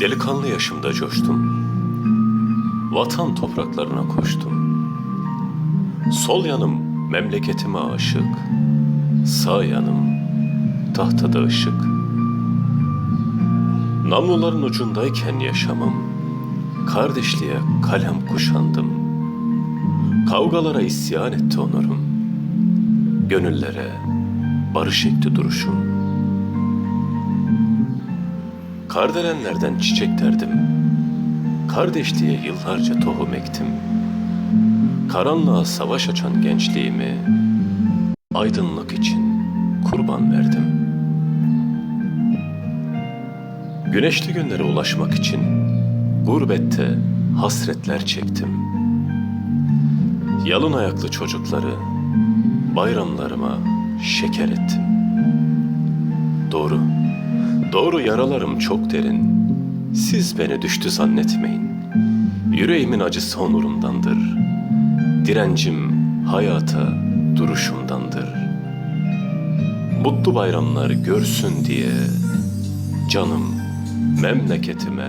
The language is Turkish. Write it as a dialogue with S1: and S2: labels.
S1: Delikanlı yaşımda coştum. Vatan topraklarına koştum. Sol yanım memleketime aşık. Sağ yanım tahtada ışık. Namluların ucundayken yaşamım. Kardeşliğe kalem kuşandım. Kavgalara isyan etti onurum. Gönüllere barış ekti duruşum. Kardelenlerden çiçek derdim. Kardeşliğe yıllarca tohum ektim. Karanlığa savaş açan gençliğimi aydınlık için kurban verdim. Güneşli günlere ulaşmak için gurbette hasretler çektim. Yalın ayaklı çocukları bayramlarıma şeker ettim. Doğru, doğru yaralarım çok derin. Siz beni düştü zannetmeyin. Yüreğimin acısı onurumdandır. Direncim hayata duruşumdandır. Mutlu bayramlar görsün diye canım memleketime